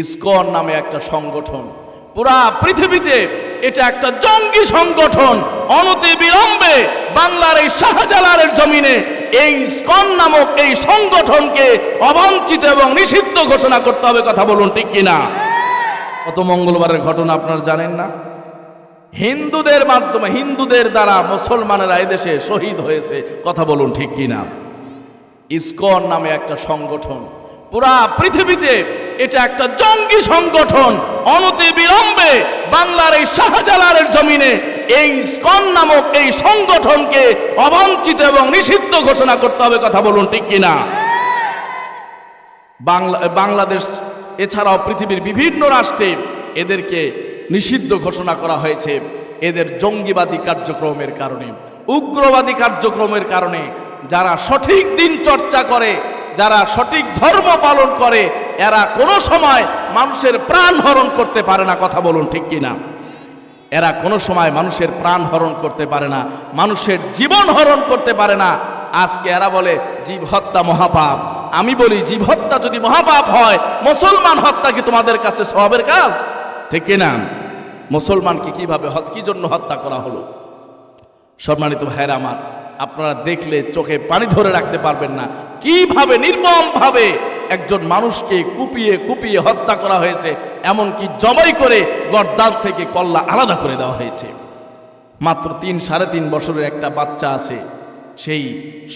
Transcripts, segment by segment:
ISKCON নামে একটা সংগঠন। পুরা পৃথিবীতে এটা একটা জঙ্গি সংগঠন। অনতি বিলম্বে বাংলার এই শাহজালালের জমিনে এই ইসকন নামক এই সংগঠনকে অবাঞ্ছিত এবং নিষিদ্ধ ঘোষণা করতে হবে কথা বলুন ঠিক কিনা? গত মঙ্গলবারের ঘটনা আপনারা জানেন না? হিন্দুদের মাধ্যমে, হিন্দুদের দ্বারা মুসলমানেরা এদেশে শহীদ হয়েছে, কথা বলুন ঠিক কিনা? ইসকন নামে একটা সংগঠন। পুরা পৃথিবীতে এটা একটা জঙ্গি সংগঠন। অনতি বিলম্বে বাংলার এই শাহজালালের জমিনে এই ইসকন নামক এই সংগঠনকে অবাঞ্ছিত এবং নিষিদ্ধ ঘোষণা করতে হবে, কথা বলুন ঠিক কিনা? বাংলা বাংলাদেশ, এছাড়াও পৃথিবীর বিভিন্ন রাষ্ট্রে এদেরকে নিষিদ্ধ ঘোষণা করা হয়েছে। এদের জঙ্গিবাদী কার্যক্রমের কারণে, উগ্রবাদী কার্যক্রমের কারণে যারা সঠিক দিন চর্চা করে, যারা সঠিক ধর্ম পালন করে এরা কোনো সময় মানুষের প্রাণ হরণ করতে পারে না, কথা বলুন ঠিক কিনা? এরা কোনো সময় মানুষের প্রাণ হরণ করতে পারে না, মানুষের জীবন হরণ করতে পারে না। আজকে এরা বলে, জীব হত্যা মহাপাপ। আমি বলি, জীব হত্যা যদি মহাপাপ হয়, মুসলমান হত্যা কি তোমাদের কাছে সবের কাজ? ঠিক কিনা? মুসলমানকে কীভাবে হত- কি জন্য হত্যা করা হলো? সম্মানিত ভাইয়ের আমার আপনারা দেখলে চোখে পানি ধরে রাখতে পারবেন না। কীভাবে, নির্মমভাবে একজন মানুষকে কুপিয়ে কুপিয়ে হত্যা করা হয়েছে, এমনকি জবাই করে গর্দান থেকে কল্লা আলাদা করে দেওয়া হয়েছে। মাত্র তিন, সাড়ে তিন বছরের একটা বাচ্চা আছে, সেই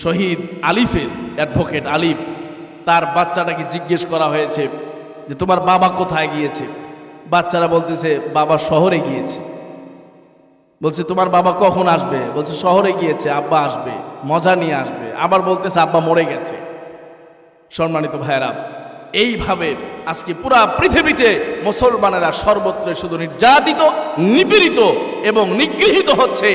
শহীদ আলিফের অ্যাডভোকেট আলিফ। তার বাচ্চাটাকে জিজ্ঞেস করা হয়েছে যে, তোমার বাবা কোথায় গিয়েছে? বাচ্চারা বলতেছে, বাবা শহরে গিয়েছে। বলছে, তোমার বাবা কখন আসবে? বলছে, শহরে গিয়েছে, আব্বা আসবে, মজা নিয়ে আসবে। আবার বলতেছে, আব্বা মরে গেছে। সম্মানিত ভাইয়েরা, এইভাবে আজকে পুরা পৃথিবীতে মুসলমানেরা সর্বত্র শুধু নির্যাতিত, নিপীড়িত এবং নিগৃহীত হচ্ছে।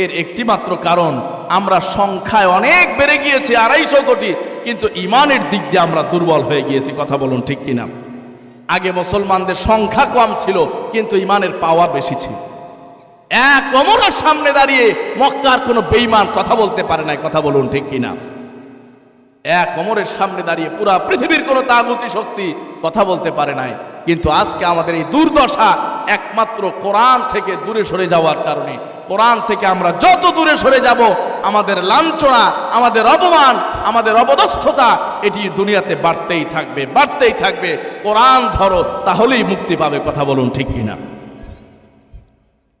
এর একটি মাত্র কারণ, আমরা সংখ্যায় অনেক বেড়ে গিয়েছে, আড়াইশো কোটি, কিন্তু ইমানের দিক দিয়ে আমরা দুর্বল হয়ে গিয়েছি, কথা বলুন ঠিক কিনা? আগে মুসলমানদের সংখ্যা কম ছিল, কিন্তু ইমানের পাওয়া বেশি ছিল। এক অমরের সামনে দাঁড়িয়ে মক্কার কোনো বেইমান কথা বলতে পারে না কথা বলুন ঠিক কিনা? এক অমরের সামনে দাঁড়িয়ে পুরা পৃথিবীর কোনো তাগুতি শক্তি কথা বলতে পারে নাই। কিন্তু আজকে আমাদের এই দুর্দশা একমাত্র কোরআন থেকে দূরে সরে যাওয়ার কারণে, কোরআন থেকে আমরা যত দূরে সরে যাব, আমাদের লাঞ্ছনা, আমাদের অপমান, আমাদের অবদস্থতা এটি দুনিয়াতে বাড়তেই থাকবে বাড়তেই থাকবে। কোরআন ধরো, তাহলেই মুক্তি পাবে, কথা বলুন ঠিক কিনা?